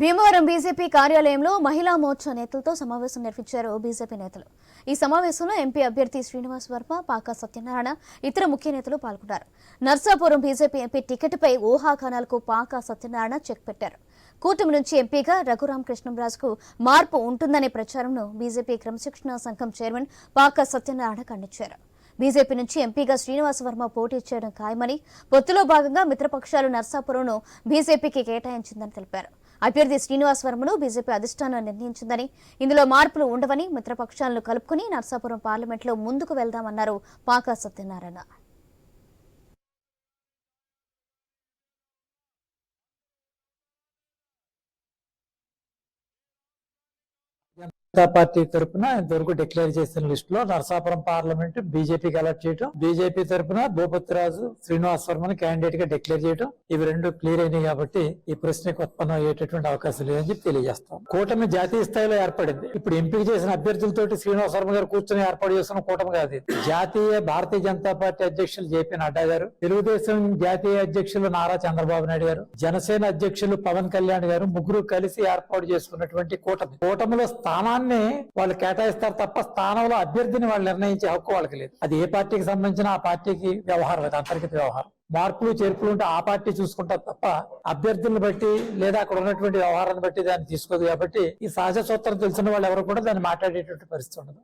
Bhimavaram BJP కార్యాలయంలో మహిళా మోర్చా నేతలతో సమావేశం నిర్వహించారు బీజేపీ నేతలు. ఈ సమావేశంలో ఎంపీ అభ్యర్థి శ్రీనివాస్ వర్మ పాకా సత్యనారాయణ ఇతర ముఖ్య నేతలు పాల్గొన్నారు. నర్సాపురం బీజేపీ ఎంపీ టికెట్పై ఊహాగానాలకు పాకా సత్యనారాయణ చెక్ పెట్టారు. కూటమి నుంచి ఎంపీగా రఘురాం కృష్ణంరాజుకు మార్పు ఉంటుందనే ప్రచారంను బీజేపీ క్రమశిక్షణా సంఘం చైర్మన్ పాకా సత్యనారాయణ ఖండించారు. బీజేపీ నుంచి ఎంపీగా శ్రీనివాస వర్మ పోటీ చేయడం ఖాయమని పొత్తులో భాగంగా మిత్రపక్షాలు నర్సాపురంను బీజేపీకి కేటాయించిందని తెలిపారు. అభ్యర్థి శ్రీనివాస్ వర్మను బీజేపీ అధిష్టానం నిర్ణయించిందని ఇందులో మార్పులు ఉండవని మిత్రపక్షాలను కలుపుకుని నర్సాపురం పార్లమెంట్లో ముందుకు వెళ్దామన్నారు పాకా సత్యనారాయణ. జనతా పార్టీ తరపున ఇంతవరకు డిక్లేర్ చేసిన లిస్ట్లో నరసాపురం పార్లమెంట్ బీజేపీకి అలర్ట్ చేయడం బీజేపీ తరపున భూపతిరాజు శ్రీనివాస్ వర్మని క్యాండిడేట్గా డిక్లేర్ చేయడం ఇవి రెండు క్లియర్ అయినాయి కాబట్టి ఈ ప్రశ్నకు ఉత్పన్నం అయ్యేటటువంటి అవకాశం లేదని చెప్పి తెలియజేస్తాం. కూటమి జాతీయ స్థాయిలో ఏర్పడింది. ఇప్పుడు ఎంపిక చేసిన అభ్యర్థులతోటి శ్రీనివాస్ వర్మ గారు కూర్చొని ఏర్పాటు చేస్తున్న కూటమి కాదు జాతీయ భారతీయ జనతా పార్టీ అధ్యక్షులు జేపీ నడ్డా గారు తెలుగుదేశం జాతీయ అధ్యక్షులు నారా చంద్రబాబు నాయుడు గారు జనసేన అధ్యక్షులు పవన్ కళ్యాణ్ గారు ముగ్గురు కలిసి ఏర్పాటు చేసుకున్నటువంటి కూటమి. కూటమిలో స్థానాన్ని వాళ్ళు కేటాయిస్తారు తప్ప స్థానంలో అభ్యర్థిని వాళ్ళు నిర్ణయించే హక్కు వాళ్ళకి లేదు. అది ఏ పార్టీకి సంబంధించిన ఆ పార్టీకి వ్యవహారం అది అంతర్గత వ్యవహారం. మార్పులు చేర్పులు ఉంటే ఆ పార్టీ చూసుకుంటారు తప్ప అభ్యర్థులను బట్టి లేదా అక్కడ ఉన్నటువంటి వ్యవహారాన్ని బట్టి దాన్ని తీసుకోదు కాబట్టి ఈ సహజ సూత్రం తెలిసిన వాళ్ళు ఎవరు కూడా దాన్ని మాట్లాడేటువంటి పరిస్థితి ఉండదు.